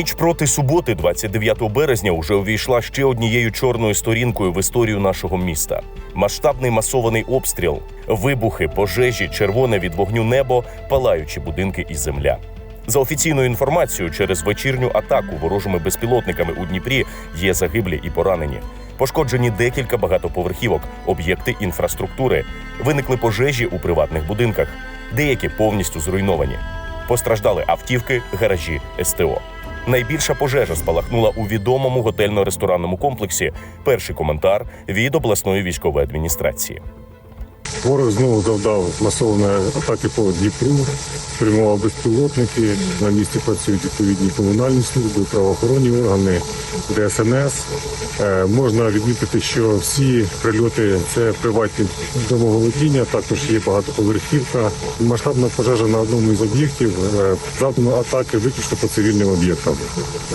Ніч проти суботи, 29 березня, уже увійшла ще однією чорною сторінкою в історію нашого міста. Масштабний масований обстріл, вибухи, пожежі, червоне від вогню небо, палаючі будинки і земля. За офіційною інформацією, через вечірню атаку ворожими безпілотниками у Дніпрі є загиблі і поранені. Пошкоджені декілька багатоповерхівок, об'єкти інфраструктури. Виникли пожежі у приватних будинках, деякі повністю зруйновані. Постраждали автівки, гаражі, СТО. Найбільша пожежа спалахнула у відомому готельно-ресторанному комплексі. Перший коментар від обласної військової адміністрації. Ворог знову завдав масованої атаки по Дніпру, спрямував безпілотники. На місці працюють відповідні комунальні служби, правоохоронні органи, ДСНС. Е, можна відмітити, що всі прильоти це приватні домоволодіння, також є багатоповерхівка. Масштабна пожежа на одному із об'єктів. Е, Завдано атаки виключно по цивільним об'єктам.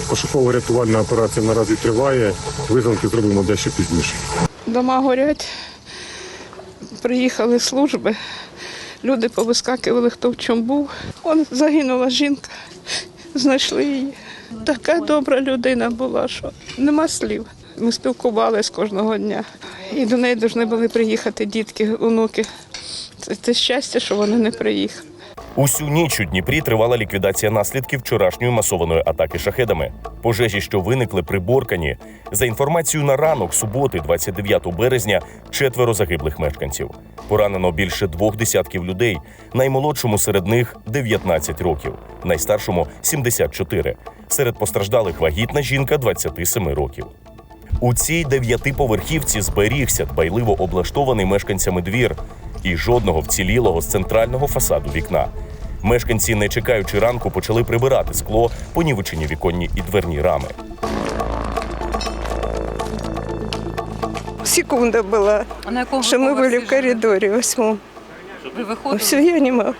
Пошуково-рятувальна операція наразі триває. Висновки зробимо дещо пізніше. Дома горять, приїхали служби, люди повискакували, хто в чому був. Он загинула жінка, знайшли її. Така добра людина була, що нема слів. Ми спілкувалися кожного дня. І до неї повинні були приїхати дітки, онуки. Це, це щастя, що вони не приїхали. Усю ніч у Дніпрі тривала ліквідація наслідків вчорашньої масованої атаки шахедами. Пожежі, що виникли приборкані. За інформацією на ранок суботи, 29 березня, четверо загиблих мешканців. Поранено більше двох десятків людей. Наймолодшому серед них 19 років, найстаршому 74. Серед постраждалих вагітна жінка 27 років. У цій дев'ятиповерхівці зберігся дбайливо облаштований мешканцями двір і жодного вцілілого з центрального фасаду вікна. Мешканці, не чекаючи ранку, почали прибирати скло, понівечені віконні і дверні рами. Секунда была, А на якому что мы поверсі были в живете? коридоре восьмом. Ви виходили? Все, я не могу.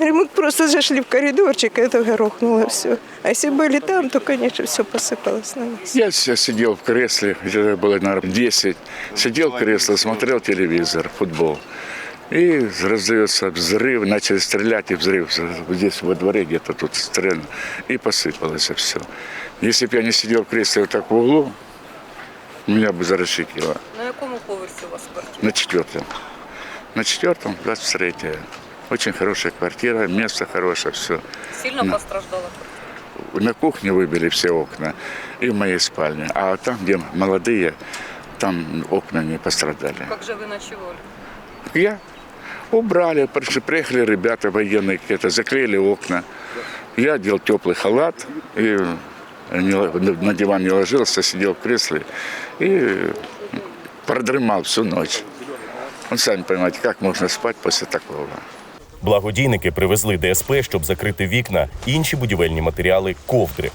Мы просто зашли в коридорчик, и это грохнуло все. А если были там, то, конечно, все посыпалось на нас. Я с- сидел в кресле, где было, наверное, 10. Сидел в кресле, смотрел телевизор, футбол. И раздается взрыв, начали стрелять, и взрыв здесь во дворе где-то тут стрельно. И посыпалось все. Если бы я не сидел в кресле вот так в углу, меня бы зарашикило. На якому поверсі у вас квартира? На четвертом. На четвертом, 23 Очень хорошая квартира, место хорошее, все. Сильно На. постраждала? На кухне выбили все окна и в моей спальне. А там, где молодые, там окна не пострадали. Як же ви ночували? Я убрали, при- приехали ребята военные какие-то, заклеили окна. Я одел теплый халат и на диван не ложился, сидел в кресле и продремал всю ночь. Ну, сами понимаете, как можно спать после такого. Благодійники привезли ДСП, щоб закрити вікна, інші будівельні матеріали, ковдри.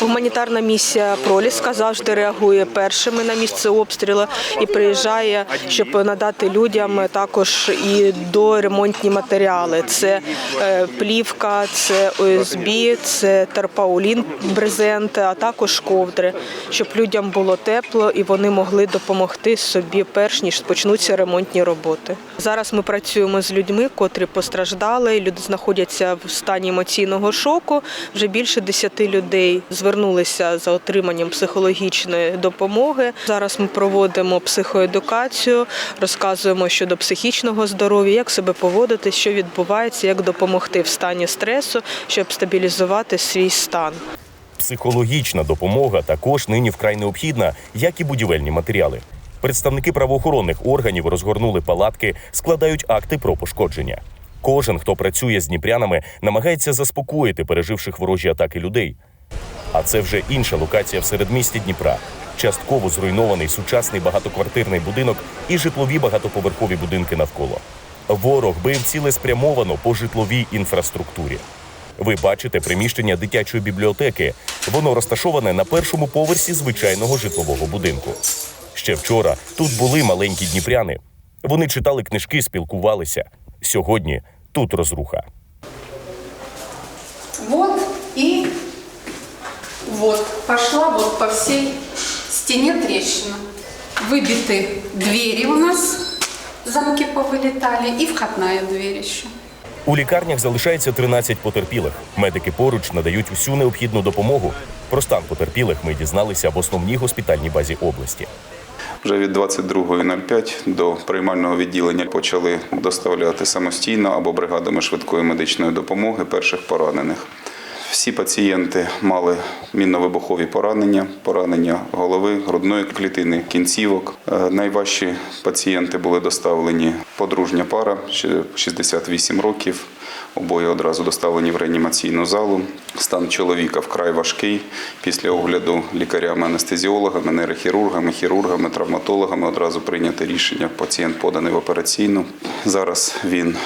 Гуманітарна місія Проліска завжди реагує першими на місце обстрілу і приїжджає, щоб надати людям також і доремонтні матеріали. Це е, плівка, це ОСБ, це тарпаулін брезент, а також ковдри, щоб людям було тепло і вони могли допомогти собі перш ніж почнуться ремонтні роботи. Зараз ми працюємо з людьми, котрі постраждали. Люди знаходяться в стані емоційного шоку. Вже більше 10 людей звернулися за отриманням психологічної допомоги. Зараз ми проводимо психоедукацію, розказуємо щодо психічного здоров'я, як себе поводити, що відбувається, як допомогти в стані стресу, щоб стабілізувати свій стан. Психологічна допомога також нині вкрай необхідна, як і будівельні матеріали. Представники правоохоронних органів розгорнули палатки, складають акти про пошкодження. Кожен, хто працює з дніпрянами, намагається заспокоїти переживших ворожі атаки людей. А це вже інша локація в середмісті Дніпра. Частково зруйнований сучасний багатоквартирний будинок і житлові багатоповерхові будинки навколо. Ворог бив цілеспрямовано по житловій інфраструктурі. Ви бачите приміщення дитячої бібліотеки. Воно розташоване на першому поверсі звичайного житлового будинку. Ще вчора тут були маленькі дніпряни. Вони читали книжки, спілкувалися. Сьогодні тут розруха. Вот и вот пошла вот по всей стене трещина. Выбиты двери у нас, замки повылетали и входная дверь еще. У лікарнях залишається 13 потерпілих. Медики поруч надають усю необхідну допомогу. Про стан потерпілих ми дізналися в основній госпітальній базі області. Вже від 22.05 до приймального відділення почали доставляти самостійно або бригадами швидкої медичної допомоги перших поранених. Всі пацієнти мали мінно-вибухові поранення, поранення голови, грудної клітини, кінцівок. Е, Найважчі пацієнти були доставлені подружня пара, ще 68 років. Обоє одразу доставлені в реанімаційну залу. Стан чоловіка вкрай важкий. Після огляду лікарями-анестезіологами, нейрохірургами, хірургами, травматологами одразу прийнято рішення. Пацієнт поданий в операційну. Зараз він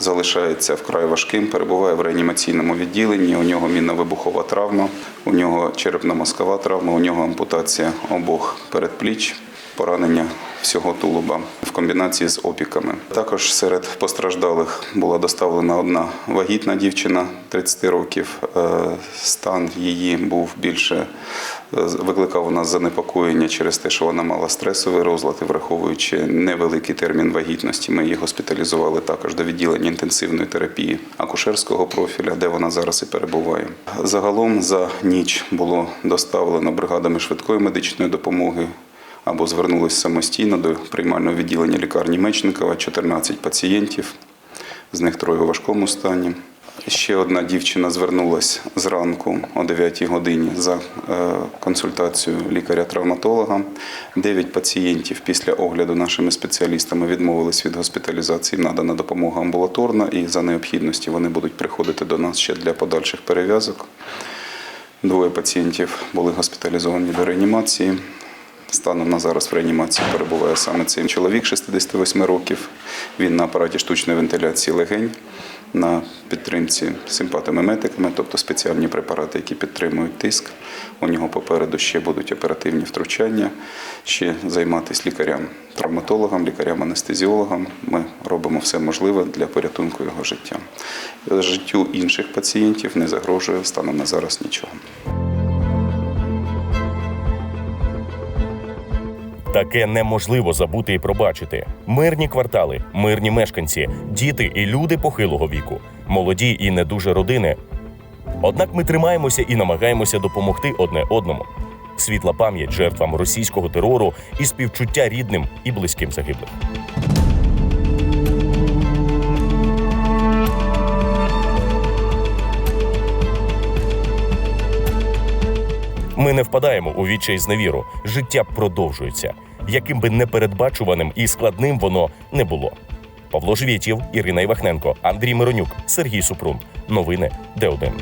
залишається вкрай важким, перебуває в реанімаційному відділенні. У нього мінно-вибухова травма, у нього черепно-мозкова травма, у нього ампутація обох передпліч, поранення всього тулуба комбінації з опіками. Також серед постраждалих була доставлена одна вагітна дівчина 30 років. Е, Стан її був більше е, викликав у нас занепокоєння через те, що вона мала стресовий розлад, і враховуючи невеликий термін вагітності, ми її госпіталізували також до відділення інтенсивної терапії акушерського профіля, де вона зараз і перебуває. Загалом за ніч було доставлено бригадами швидкої медичної допомоги або звернулись самостійно до приймального відділення лікарні Мечникова 14 пацієнтів, з них троє у важкому стані. Ще одна дівчина звернулася зранку о 9 годині за е, консультацією лікаря-травматолога. Дев'ять пацієнтів після огляду нашими спеціалістами відмовились від госпіталізації. Надана допомога амбулаторна, і за необхідності вони будуть приходити до нас ще для подальших перев'язок. Двоє пацієнтів були госпіталізовані до реанімації. Станом на зараз в реанімації перебуває саме цей чоловік 68 років. Він на апараті штучної вентиляції легень, на підтримці симпатомиметиками, тобто спеціальні препарати, які підтримують тиск. У нього попереду ще будуть оперативні втручання, ще займатися лікарям, травматологам, лікарям, анестезіологам. Ми робимо все можливе для порятунку його життя. Життю інших пацієнтів не загрожує станом на зараз нічого. Таке неможливо забути і пробачити. Мирні квартали, мирні мешканці, діти і люди похилого віку, молоді і не дуже родини. Однак ми тримаємося і намагаємося допомогти одне одному. Світла пам'ять жертвам російського терору і співчуття рідним і близьким загиблих. Не впадаємо у відчай зневіру. Життя продовжується, яким би непередбачуваним і складним воно не було. Павло Жвєтєв, Ірина Івахненко, Андрій Миронюк, Сергій Супрун. Новини Д1.